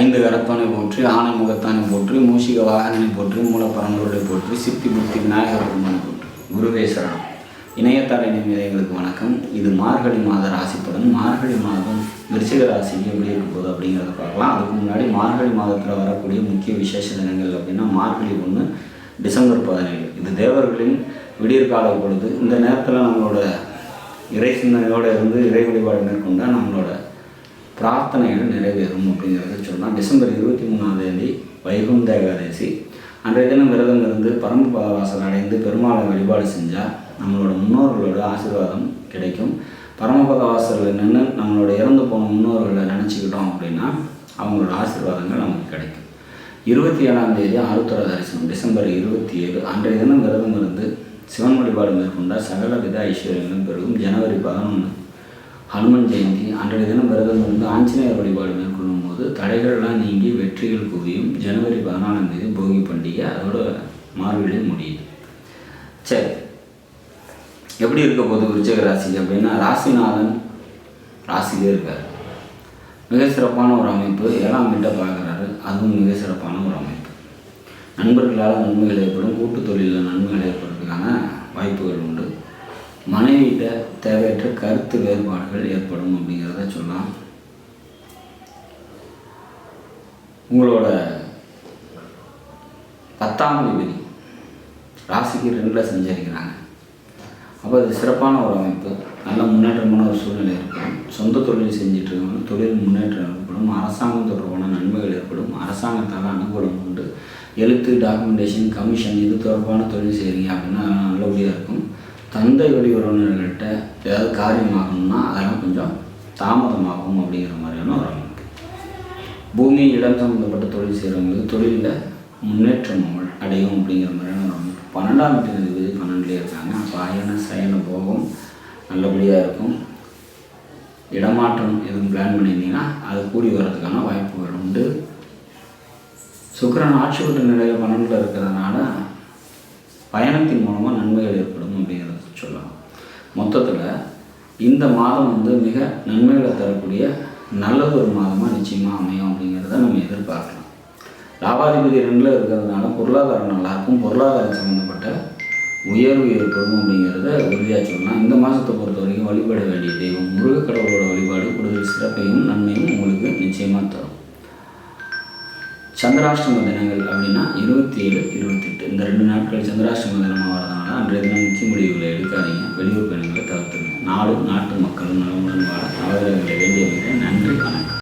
ஐந்து கரத்தானை போற்றி ஆனை முகத்தானை போற்றி மூஷிக வாகனனை போற்றி மூலப்பரம்பொருளை போற்றி சித்தி புத்தி விநாயகர் பெருமானை போற்றி. குருவேஸ்வரன் சரணம். இணையத்தார இணையங்களுக்கு வணக்கம். இது மார்கழி மாத ராசி மார்கழி மாதம் விருச்சிக ராசிக்கு எப்படி இருக்க போகுது அப்படிங்கிறத பார்க்கலாம். அதுக்கு முன்னாடி மார்கழி மாதத்தில் வரக்கூடிய முக்கிய விசேஷ தினங்கள் அப்படின்னா மார்கழி ஒன்று டிசம்பர் பதினேழு. இது தேவர்களின் விடியற்கால பொழுது. இந்த நேரத்தில் நம்மளோட இறை சிந்தனையோடு இருந்து இறை வழிபாடு மேற்கொண்டால் நம்மளோட பிரார்த்தனைகள் நிறைவேறும் அப்படிங்கிறத சொன்னால் டிசம்பர் இருபத்தி மூணாம் தேதி வைகுண்ட ஏகாதசி. அன்றைய தினம் விரதம் இருந்து பரம வாசல் அடைந்து பெருமாளை வழிபாடு செஞ்சால் நம்மளோட முன்னோர்களோட ஆசீர்வாதம் கிடைக்கும். பரமபத வாசலில் நின்று நம்மளோட இறந்து போன முன்னோர்களை நினச்சிக்கிட்டோம் அப்படின்னா அவங்களோட ஆசீர்வாதங்கள் நமக்கு கிடைக்கும். இருபத்தி ஏழாம் தேதி ஆருத்ர தரிசனம் டிசம்பர் இருபத்தி ஏழு. அன்றைய தினம் விரதம் இருந்து சிவன் வழிபாடு மேற்கொண்டால் சகல வித ஐஸ்வர்யங்களும் பெருகும். ஜனவரி பதினொன்று ஹனுமன் ஜெயந்தி அன்றைய தினம் விரதம் இருந்து ஆஞ்சநேயர் வழிபாடு மேற்கொள்ளும் போது தடைகள்லாம் நீங்கி வெற்றிகள் குவியும். ஜனவரி பதினாலாம் தேதி போகி பண்டிகை. அதோட மார்கழி முடியுது. சரி. எப்படி இருக்க போகுது விருச்சக ராசி அப்படின்னா ராசிநாதன் ராசியிலே இருக்கார். மிக சிறப்பான ஒரு அமைப்பு. ஏழாம் வீட்டை பார்க்குறாரு. அதுவும் மிக சிறப்பான ஒரு அமைப்பு. நண்பர்களால் நன்மைகள் ஏற்படும். கூட்டு தொழிலில் நன்மைகள் ஏற்படுறதுக்கான வாய்ப்புகள் உண்டு. மனைவியிட்ட தேவையற்ற கருத்து வேறுபாடுகள் ஏற்படும் அப்படிங்கிறத சொல்லலாம். உங்களோட பத்தாம் அதிபதி ராசிக்கு ரெண்டில் செஞ்சிருக்கிறாங்க. அப்போ அது சிறப்பான ஒரு அமைப்பு. நல்ல முன்னேற்றமான ஒரு சூழ்நிலை ஏற்படும். சொந்த தொழில் செஞ்சுட்டு இருக்கவங்க தொழில் முன்னேற்றம் ஏற்படும். அரசாங்கம் தொடர்பான நன்மைகள் ஏற்படும். அரசாங்கத்தால் அனுகூலம் உண்டு. எழுத்து டாக்குமெண்டேஷன் கமிஷன் இது தொடர்பான தொழில் செய்கிறீங்க அப்படின்னா நல்லபடியாக இருக்கும். தந்தை வழி உறவினர்கள்ட்ட ஏதாவது காரியமாகணும்னா அதெல்லாம் கொஞ்சம் தாமதமாகும் அப்படிங்கிற மாதிரியான ஒரு அமைப்பு. பூமி இடம் சம்மந்தப்பட்ட தொழில் செய்கிறவங்களுக்கு தொழிலில் முன்னேற்றம் அடையும் அப்படிங்கிற மாதிரியான ஒரு அமைப்பு. பன்னெண்டாம் தேதி பன்னெண்டுலேயே இருக்காங்க. அப்போ அயன சயன போகும். நல்லபடியாக இருக்கும். இடமாற்றம் எதுவும் பிளான் பண்ணியிருந்தீங்கன்னா அது கூடி வர்றதுக்கான வாய்ப்புகள் உண்டு. சுக்கிரன் ஆட்சி விட்டு நிலையில் பன்னெண்டில் இருக்கிறதுனால பயணத்தின் மூலமாக நன்மைகள் ஏற்படும் அப்படிங்கிறத சொல்லலாம் மொத்தத்தில் இந்த மாதம் வந்து மிக நன்மைகளை தரக்கூடிய நல்லது ஒரு மாதமாக நிச்சயமாக அமையும் அப்படிங்கிறத நம்ம எதிர்பார்க்கலாம். லாபாதிபதி ரெண்டில் இருக்கிறதுனால பொருளாதாரம் நல்லாயிருக்கும். பொருளாதாரம் சம்மந்தப்பட்ட உயர்வு ஏற்படும் அப்படிங்கிறத உறுதியாக சொல்லலாம். இந்த மாதத்தை பொறுத்த வரைக்கும் வழிபட வேண்டிய தெய்வம் முருகக் கடவுளோட வழிபாடு கூடுதல் சிறப்பையும் நன்மையும் உங்களுக்கு நிச்சயமாக தரும். சந்திராஷ்டம தினங்கள் அப்படின்னா இருபத்தி ஏழு இருபத்தெட்டு. இந்த ரெண்டு நாட்கள் சந்திராஷ்டம தினமாக வரதுனால அன்றைய தினம் முக்கிய முடிவுகளை எடுக்காதீங்க. வெளியூர் பயணங்களை தவிர்த்துங்க நாடும் நாட்டு மக்களும் நலமுடன் வாழ அவர்களை வேண்டிய நன்றி வணக்கம்.